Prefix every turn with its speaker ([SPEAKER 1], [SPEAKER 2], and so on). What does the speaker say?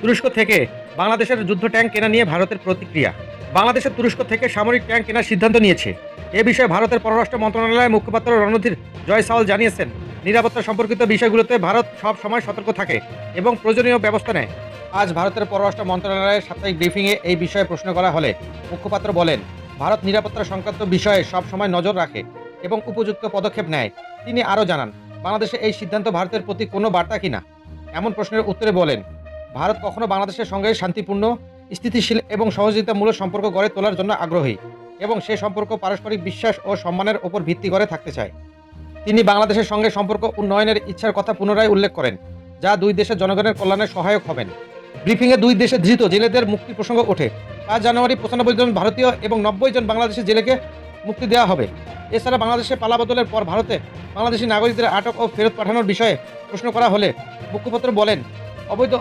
[SPEAKER 1] তুরস্ক থেকে বাংলাদেশের যুদ্ধ ট্যাঙ্ক কেনা নিয়ে ভারতের প্রতিক্রিয়া। বাংলাদেশের তুরস্ক থেকে সামরিক ট্যাঙ্ক কেনার সিদ্ধান্ত নিয়েছে। এ বিষয়ে ভারতের পররাষ্ট্র মন্ত্রণালয়ের মুখপাত্র রণধীর জয়সাওয়াল জানিয়েছেন, নিরাপত্তা সম্পর্কিত বিষয়গুলোতে ভারত সব সময় সতর্ক থাকে এবং প্রয়োজনীয় ব্যবস্থা নেয়। আজ ভারতের পররাষ্ট্র মন্ত্রণালয়ের সাপ্তাহিক ব্রিফিংয়ে এই বিষয়ে প্রশ্ন করা হলে মুখপাত্র বলেন, ভারত নিরাপত্তা সংক্রান্ত বিষয়ে সব সময় নজর রাখে এবং উপযুক্ত পদক্ষেপ নেয়। তিনি আরও জানান, বাংলাদেশে এই সিদ্ধান্ত ভারতের প্রতি কোনো বার্তা কিনা? এমন প্রশ্নের উত্তরে বলেন ভারত কখনো বাংলাদেশের সঙ্গে শান্তিপূর্ণ, স্থিতিশীল এবং সহযোগিতামূলক সম্পর্ক গড়ে তোলার জন্য আগ্রহী এবং সে সম্পর্ক পারস্পরিক বিশ্বাস ও সম্মানের ওপর ভিত্তি করে থাকতে চায়। তিনি বাংলাদেশের সঙ্গে সম্পর্ক উন্নয়নের ইচ্ছার কথা পুনরায় উল্লেখ করেন, যা দুই দেশের জনগণের কল্যাণে সহায়ক হবেন। ব্রিফিংয়ে দুই দেশের ধৃত জেলেদের মুক্তি প্রসঙ্গ ওঠে। পাঁচ জানুয়ারি পঁচানব্বই জন ভারতীয় এবং নব্বই জন বাংলাদেশি জেলেকে মুক্তি দেওয়া হবে। এছাড়া বাংলাদেশে পালাবদলের পর ভারতে বাংলাদেশি নাগরিকদের আটক ও ফেরত পাঠানোর বিষয়ে প্রশ্ন করা হলে মুখপাত্র বলেন, অবৈধ